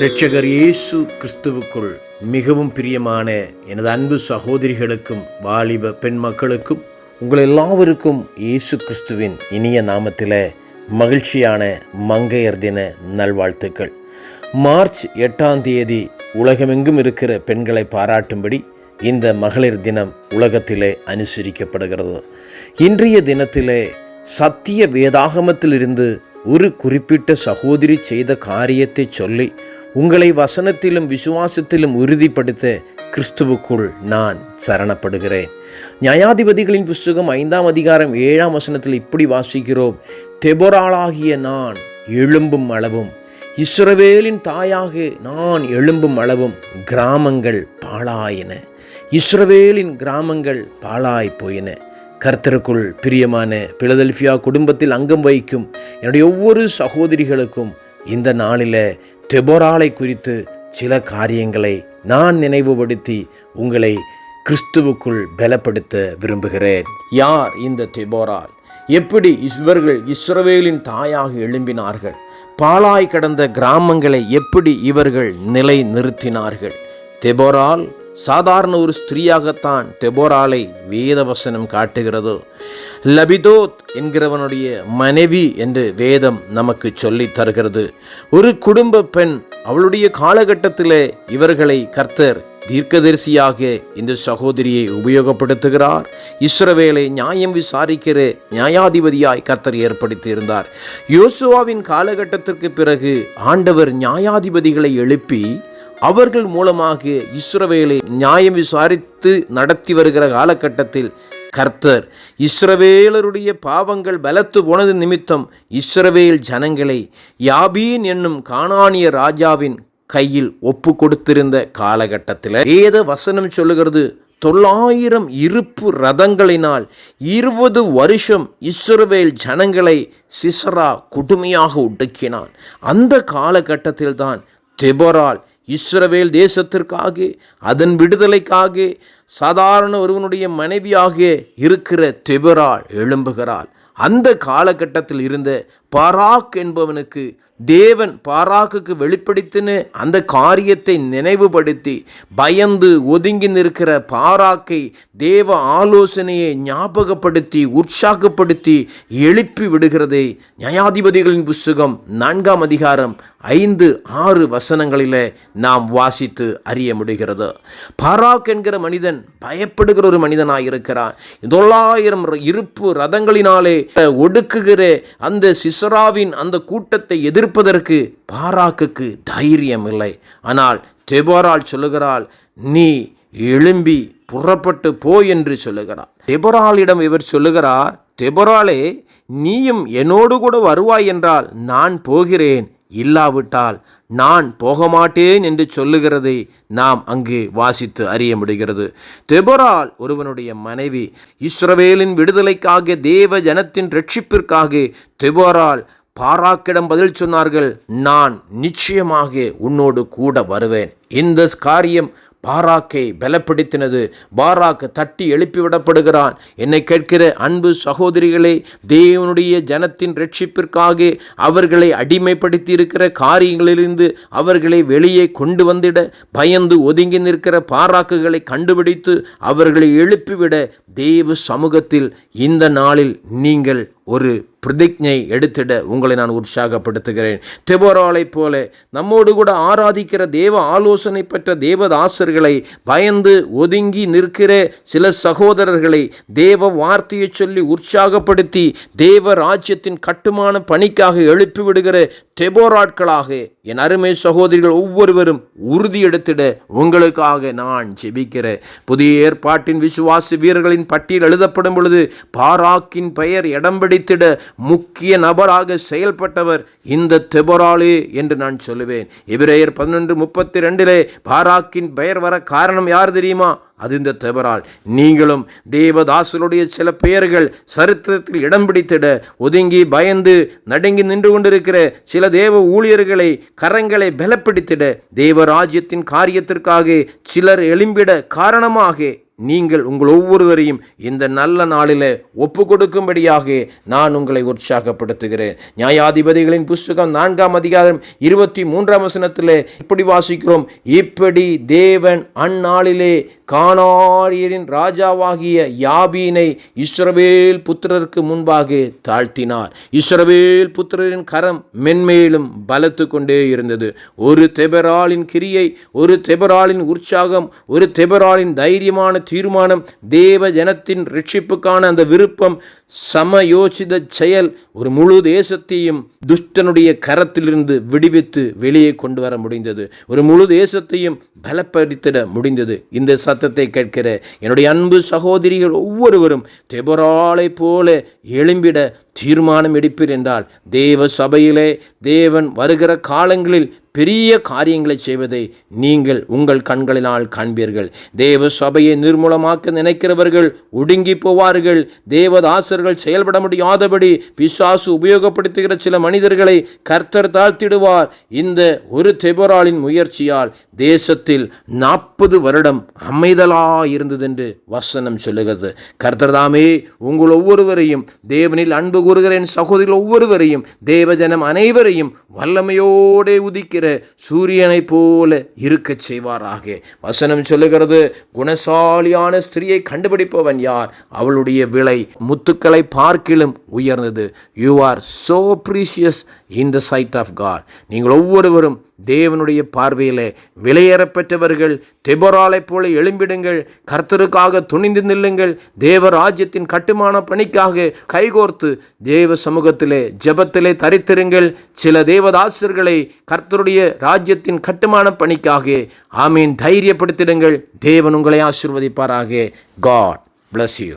இரட்சகர் இயேசு கிறிஸ்துவுக்குள் மிகவும் பிரியமான எனது அன்பு சகோதரிகளுக்கும் வாலிப பெண் மக்களுக்கும் உங்கள் எல்லாவருக்கும் இயேசு கிறிஸ்துவின் இனிய நாமத்தில் மகிழ்ச்சியான மங்கையர் தின நல்வாழ்த்துக்கள். மார்ச் எட்டாம் தேதி உலகமெங்கும் இருக்கிற பெண்களை பாராட்டும்படி இந்த மகளிர் தினம் உலகத்திலே அனுசரிக்கப்படுகிறது. இன்றைய தினத்திலே சத்திய வேதாகமத்திலிருந்து ஒரு குறிப்பிட்ட சகோதரி செய்த காரியத்தை சொல்லி உங்களை வசனத்திலும் விசுவாசத்திலும் உறுதிப்படுத்த கிறிஸ்துவுக்குள் நான் சரணப்படுகிறேன். நியாயாதிபதிகளின் புஸ்தகம் ஐந்தாம் அதிகாரம் ஏழாம் வசனத்தில் இப்படி வாசிக்கிறோம். தெபொராளாகிய நான் எழும்பும் அளவும் இஸ்ரவேலின் தாயாக நான் எழும்பும் அளவும் கிராமங்கள் பாழாயின. இஸ்ரவேலின் கிராமங்கள் பாழாய் போயின. கர்த்தருக்குள் பிரியமான பிலதெல்ஃபியா குடும்பத்தில் அங்கம் வகிக்கும் என்னுடைய ஒவ்வொரு சகோதரிகளுக்கும் இந்த நாளில் தெபோராலை குறித்து சில காரியங்களை நான் நினைவுபடுத்தி உங்களை கிறிஸ்துவுக்குள் பலப்படுத்த விரும்புகிறேன். யார் இந்த தெபோரால் எப்படி இவர்கள் இஸ்ரவேலின் தாயாக எழும்பினார்கள்? பாலாய் கடந்த கிராமங்களை எப்படி இவர்கள் நிலை நிறுத்தினார்கள் தெபோரால் சாதாரண ஒரு ஸ்திரீயாகத்தான் தெபோராலை வேதவசனம் காட்டுகிறது? லபிதோத் என்கிறவனுடைய மனைவி என்று வேதம் நமக்கு சொல்லி தருகிறது. ஒரு குடும்ப பெண் அவளுடைய காலகட்டத்தில் இவர்களை கர்த்தர் தீர்க்கதரிசியாக இந்த சகோதரியை உபயோகப்படுத்துகிறார். இஸ்ரவேலை நியாயம் விசாரிக்கிற நியாயாதிபதியாய் கர்த்தர் ஏற்படுத்தி இருந்தார் யோசுவாவின் காலகட்டத்திற்கு பிறகு ஆண்டவர் நியாயாதிபதிகளை எழுப்பி அவர்கள் மூலமாக இஸ்ரவேலை நியாயம் விசாரித்து நடத்தி வருகிற காலகட்டத்தில் கர்த்தர் இஸ்ரவேலருடைய பாவங்கள் பலத்து போனது நிமித்தம் இஸ்ரவேல் ஜனங்களை யாபீன் என்னும் காணானிய ராஜாவின் கையில் ஒப்பு கொடுத்திருந்த காலகட்டத்தில் ஏத வசனம் சொல்லுகிறது தொள்ளாயிரம் இருப்பு ரதங்களினால் இருபது வருஷம் இஸ்ரவேல் ஜனங்களை சிசரா கொடுமையாக ஒடுக்கினான். அந்த காலகட்டத்தில் தான் இஸ்ரவேல் தேசத்திற்காக அதன் விடுதலைக்காக சாதாரண ஒருவனுடைய மனைவியாக இருக்கிற தெபரால் எழும்புகிறாள். அந்த காலகட்டத்தில் இருந்த பராக் என்பவனுக்கு தேவன் பாராக்குக்கு வெளிப்படுத்தின அந்த காரியத்தை நினைவுபடுத்தி பயந்து ஒதுங்கி நிற்கிற பாராக்கை தேவ ஆலோசனையை ஞாபகப்படுத்தி உற்சாகப்படுத்தி எழுப்பி விடுகிறதே நியாயாதிபதிகளின் புஸ்தகம் நான்காம் அதிகாரம் ஐந்து ஆறு வசனங்களில் நாம் வாசித்து அறிய முடிகிறது. பாராக் என்கிற மனிதன் பயப்படுகிற ஒரு மனிதனாக இருக்கிறான். தொள்ளாயிரம் இருப்பு ரதங்களினாலே ஒடுக்குகிற அந்த சிசராவின் அந்த கூட்டத்தை எதிர்ப்பதற்கு பாராக்குக்கு தைரியம் இல்லை ஆனால் தெபோரால் சொல்லுகிறாள் நீ எழும்பி புறப்பட்டு போ என்று சொல்லுகிறார் தெபராளிடம் இவர் சொல்லுகிறார் தெபராலே நீயும் என்னோடு கூட வருவாய் என்றால் நான் போகிறேன். இல்லாவிட்டால் நான் போக மாட்டேன் என்று சொல்லுகிறதை நாம் அங்கு வாசித்து அறிய முடிகிறது. தெபரால் ஒருவனுடைய மனைவி இஸ்ரவேலின் விடுதலைக்காக தேவ ஜனத்தின் ரட்சிப்பிற்காக தெபரால் பாராக்கிடம் பதில் சொன்னார்கள் நான் நிச்சயமாக உன்னோடு கூட வருவேன். இந்த காரியம் பாராக்கை பலப்படுத்தினது. பாராக்கு தட்டி எழுப்பிவிடப்படுகிறான் என்னை கேட்கிற அன்பு சகோதரிகளே தேவனுடைய ஜனத்தின் ரட்சிப்பிற்காக அவர்களை அடிமைப்படுத்தி இருக்கிற காரியங்களிலிருந்து அவர்களை வெளியே கொண்டு வந்திட பயந்து ஒதுங்கி நிற்கிற பாராக்குகளை கண்டுபிடித்து அவர்களை எழுப்பிவிட தேவ சமூகத்தில் இந்த நாளில் நீங்கள் ஒரு பிரதிஜை எடுத்திட உங்களை நான் உற்சாகப்படுத்துகிறேன். தெபோராலை போல நம்மோடு கூட ஆராதிக்கிற தேவ ஆலோசனை பெற்ற தேவதாசர்களை பயந்து ஒதுங்கி நிற்கிற சில சகோதரர்களை தேவ வார்த்தையை சொல்லி உற்சாகப்படுத்தி தேவ ராஜ்யத்தின் கட்டுமான பணிக்காக எழுப்பிவிடுகிற தெபோராட்களாக என் அருமை சகோதரிகள் ஒவ்வொருவரும் உறுதி எடுத்திட உங்களுக்காக நான் ஜெபிக்கிற புதிய ஏற்பாட்டின் விசுவாச வீரர்களின் பட்டியல் எழுதப்படும் பொழுது பாராக்கின் பெயர் இடம்பெடி பிடித்திட முக்கிய நபராக செயல்பட்டவர் இந்த தெபராலே என்று நான் சொல்லுவேன். எபிரேயர் பதினொன்று முப்பத்தி ரெண்டிலே பாராக்கின் பெயர் வர காரணம் யார் தெரியுமா? அது இந்த தெபரால் நீங்களும் தேவதாசருடைய சில பெயர்கள் சரித்திரத்தில் இடம் பிடித்திட ஒதுங்கி பயந்து நடுங்கி நின்று கொண்டிருக்கிற சில தேவ ஊழியர்களை கரங்களை பலப்படுத்திட தேவராஜ்யத்தின் காரியத்திற்காக சிலர் எழும்பிட காரணமாக நீங்கள் உங்கள் ஒவ்வொருவரையும் இந்த நல்ல நாளில் ஒப்பு கொடுக்கும்படியாக நான் உங்களை உற்சாகப்படுத்துகிறேன். நியாயாதிபதிகளின் புஸ்தகம் நான்காம் அதிகாரம் இருபத்தி மூன்றாம் வசனத்தில் இப்படி வாசிக்கிறோம். இப்படி தேவன் அந்நாளிலே கானாரியரின் ராஜாவாகிய யாபீனை இஸ்ரவேல் புத்திரருக்கு முன்பாக தாழ்த்தினார். இஸ்ரவேல் புத்திரரின் கரம் மென்மேலும் பலத்து கொண்டே இருந்தது. ஒரு தெபராளின் கிரியை ஒரு தெபராளின் உற்சாகம் ஒரு தெபராளின் தைரியமான தீர்மானம் தேவ ஜனத்தின் ரட்சிப்புக்கான அந்த விருப்பம் சமயோசித செயல் ஒரு முழு தேசத்தையும் துஷ்டனுடைய கரத்திலிருந்து விடுவித்து வெளியே கொண்டு வர முடிந்தது. ஒரு முழு தேசத்தையும் பலப்படுத்திட முடிந்தது. இந்த சத்தத்தை கேட்கிற என்னுடைய அன்பு சகோதரிகள் ஒவ்வொருவரும் தெபராலை போல எழும்பிட தீர்மானம் எடுப்பீர் என்றால் தேவ சபையிலே தேவன் வருகிற காலங்களில் பெரிய காரியங்களை செய்வதை நீங்கள் உங்கள் கண்களினால் காண்பீர்கள். தேவ சபையை நிர்மூலமாக்க நினைக்கிறவர்கள் ஒடுங்கி போவார்கள். தேவதாசர்கள் செயல்பட முடியாதபடி பிசாசு உபயோகப்படுத்துகிற சில மனிதர்களை கர்த்தர் தாழ்த்திடுவார். இந்த ஒரு தெபராளின் முயற்சியால் தேசத்தில் நாற்பது வருடம் அமைதலா இருந்தது என்று வசனம் சொல்லுகிறது. கர்த்தர்தாமே உங்கள் ஒவ்வொருவரையும் தேவனில் அன்பு கூறுகிறேன் சகோதரிகள் ஒவ்வொருவரையும் தேவஜனம் அனைவரையும் வல்லமையோடே உதிக்கிற சூரியனைப் போல இருக்கச் செய்வாராக. வசனம் சொல்லுகிறது குணசாலியான ஸ்திரியை கண்டுபிடிப்பவன் யார்? அவளுடைய விலை முத்துக்களை பார்க்கிலும் உயர்ந்தது. You are so precious in the sight of God நீங்கள் ஒவ்வொருவரும் தேவனுடைய பார்வையில் விலையேறப்பெற்றவர்கள் தெபராலைப் போல எழும்பிடுங்கள் கர்த்தருக்காக துணிந்து நில்லுங்கள் தேவ ராஜ்யத்தின் கட்டுமான பணிக்காக கைகோர்த்து தேவ சமூகத்திலே ஜெபத்திலே தரித்திருங்கள். சில தேவதாசர்களை கர்த்தருடைய ராஜ்யத்தின் கட்டுமான பணிக்காக. ஆமீன். தைரியப்படுத்திடுங்கள். தேவன் உங்களை ஆசிர்வதிப்பாராக. God bless you